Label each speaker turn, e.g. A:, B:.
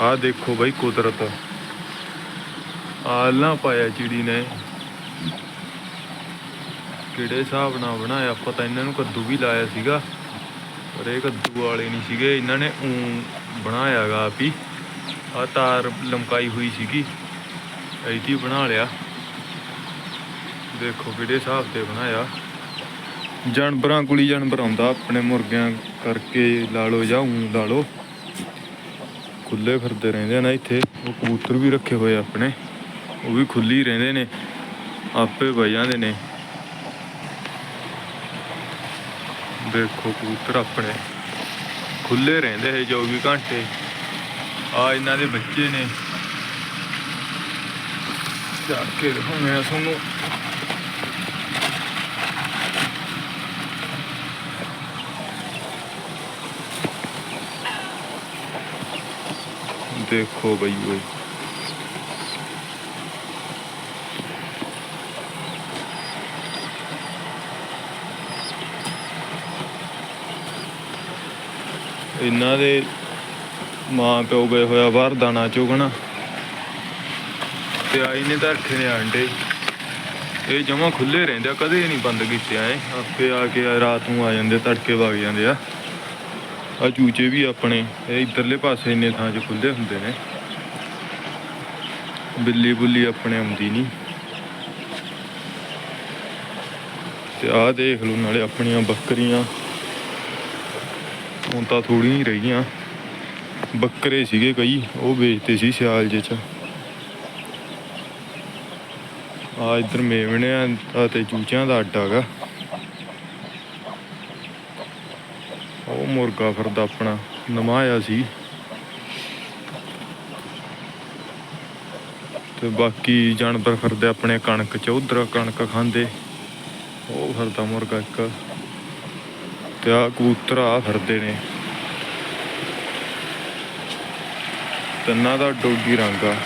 A: ਆਹ ਦੇਖੋ ਬਾਈ ਕੁਦਰਤ। ਆਲਾਂ ਪਾਇਆ ਚਿੜੀ ਨੇ। ਕਿਹੜੇ ਹਿਸਾਬ ਨਾਲ ਬਣਾਇਆ? ਪਤਾ ਇਹਨਾਂ ਨੂੰ ਕੱਦੂ ਵੀ ਲਾਇਆ ਸੀਗਾ। ਪਰ ਇਹ ਕੱਦੂ ਵਾਲੇ ਨਹੀਂ ਸੀਗੇ। ਇਹਨਾਂ ਨੇ ਉਂ ਬਣਾਇਆਗਾ ਆਪ ਹੀ। ਆ ਤਾਰ ਲਮਕਾਈ ਹੋਈ ਸੀਗੀ। ਐਦੀ ਬਣਾ ਲਿਆ। ਦੇਖੋ ਕਿਹੜੇ ਹਿਸਾਬ ਤੇ ਬਣਾਇਆ। ਜਾਨਵਰਾਂ ਕੋਲੀ ਜਾਨਵਰ ਆਉਂਦਾ। ਆਪਣੇ ਮੁਰਗਿਆਂ ਕਰਕੇ ਲਾ ਲਓ ਜਾਂ ਉਂ ਲਾ ਲਓ। ਖੁੱਲੇ ਫਿਰਦੇ ਰਹਿੰਦੇ ਆ ਨਾ ਇੱਥੇ। ਉਹ ਕਬੂਤਰ ਵੀ ਰੱਖੇ ਹੋਏ ਆਪਣੇ। ਉਹ ਵੀ ਖੁੱਲੀ ਰਹਿੰਦੇ ਨੇ। ਆਪੇ ਬਹਿ ਜਾਂਦੇ ਨੇ। ਦੇਖੋ ਕਬੂਤਰ ਆਪਣੇ। ਖੁੱਲੇ ਰਹਿੰਦੇ ਹੈ 24 ਘੰਟੇ। ਆ ਇਹਨਾਂ ਦੇ ਬੱਚੇ ਨੇ। ਚੜ ਕੇ ਦਿਖਾਉਂਦੇ ਆ ਤੁਹਾਨੂੰ। ਦੇਖੋ ਬਈ ਓਏ। ਇਹਨਾਂ ਦੇ ਮਾਂ ਪਿਓ ਗਏ ਹੋਇਆ ਬਾਹਰ ਦਾਣਾ ਚੁਗਣਾ। ਤੇ ਆਈ ਨੇ ਤਾਂ ਰੱਖੇ ਨੇ ਆਂਡੇ। ਇਹ ਜਮਾ ਖੁੱਲੇ ਰਹਿੰਦੇ ਆ, ਕਦੇ ਨਹੀਂ ਬੰਦ ਕੀਤੇ ਆਏ। ਆਪੇ ਆ ਕੇ ਰਾਤ ਨੂੰ ਆ ਜਾਂਦੇ ਤੜਕੇ ਵਗ ਜਾਂਦੇ ਆ। ਆ ਚੂਚੇ ਵੀ ਆਪਣੇ, ਇਹ ਇਧਰਲੇ ਪਾਸੇ ਇੰਨੇ ਥਾਂ 'ਚ ਖੁੱਲੇ ਹੁੰਦੇ ਨੇ। ਬਿੱਲੀ ਬੁੱਲੀ ਆਪਣੇ ਆਉਂਦੀ ਨਹੀਂ ਤੇ ਆਹ ਦੇਖ ਲਓ ਨਾਲੇ ਆਪਣੀਆਂ ਬੱਕਰੀਆਂ। ਹੁਣ ਤਾਂ ਥੋੜੀਆਂ ਹੀ ਰਹਿ ਬੱਕਰੇ ਸੀਗੇ ਕਈ, ਉਹ ਵੇਚਦੇ ਸੀ ਸਿਆਲ ਜੇ ਚ। ਆ ਇਧਰ ਮੇਵਣਿਆਂ ਦਾ ਤੇ ਚੂਚਿਆਂ ਦਾ ਅੱਡਾ ਹੈਗਾ ਉਹ ਮੁਰਗਾ ਫਿਰਦਾ ਆਪਣਾ ਨਮਾਇਆ ਸੀ। ਤੇ ਬਾਕੀ ਜਾਨਵਰ ਫਿਰਦੇ ਆਪਣੇ ਕਣਕ ਚ, ਉਧਰ ਕਣਕ ਖਾਂਦੇ। ਉਹ ਫਿਰਦਾ ਮੁਰਗਾ ਇੱਕ। ਤੇ ਆ ਕਬੂਤਰ ਆ ਫਿਰਦੇ ਨੇ। ਤਿੰਨਾਂ ਦਾ ਡੋਗੀ ਰੰਗ ਆ।